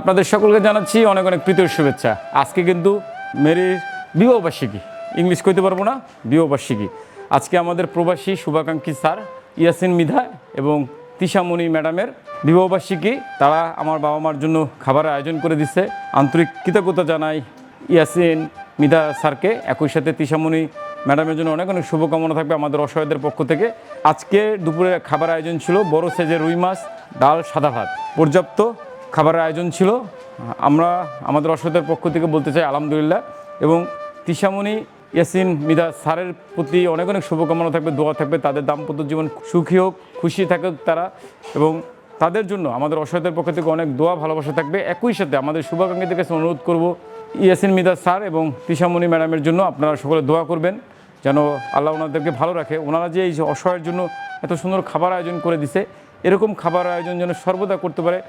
আপনাদের সকলকে জানাচ্ছি অনেক অনেক প্রীতির শুভেচ্ছা। আজকে কিন্তু মেরির বিবাহবার্ষিকী। ইংলিশ কইতে পারব না, বিবাহবার্ষিকী। আজকে আমাদের প্রবাসী শুভাকাঙ্ক্ষী স্যার ইয়াসিন মিধা এবং তিশামণি ম্যাডামের বিবাহবার্ষিকী। তারা আমার বাবা মার জন্য খাবারের আয়োজন করে দিচ্ছে আন্তরিক কৃতজ্ঞতা জানাই ইয়াসিন মিধা স্যারকে। একই সাথে তিশামণি ম্যাডামের জন্য অনেক অনেক শুভকামনা থাকবে আমাদের অসহায়দের পক্ষ থেকে। আজকে দুপুরে খাবার আয়োজন ছিল বড় সাইজের রুই মাছ, ডাল, সাদা ভাত। পর্যাপ্ত খাবারের আয়োজন ছিল। আমরা আমাদের অসহায়দের পক্ষ থেকে বলতে চাই আলহামদুলিল্লাহ। এবং তিশামণি, ইয়াসিন, মিদা স্যারের প্রতি অনেক অনেক শুভকামনা থাকবে, দোয়া থাকবে। তাদের দাম্পত্য জীবন সুখী হোক, খুশি থাকুক তারা। এবং তাদের জন্য আমাদের অসহায়দের পক্ষ থেকে অনেক দোয়া, ভালোবাসা থাকবে। একই সাথে আমাদের শুভাকাঙ্ক্ষীদের কাছে অনুরোধ করব, ইয়াসিন, মিদা স্যার এবং তিশামণি ম্যাডামের জন্য আপনারা সকলে দোয়া করবেন, যেন আল্লাহ ওনাদেরকে ভালো রাখে। ওনারা যে এই অসহায়ের জন্য এত সুন্দর খাবার আয়োজন করে দিছে, এরকম খাবার আয়োজন যেন সর্বদা করতে পারে।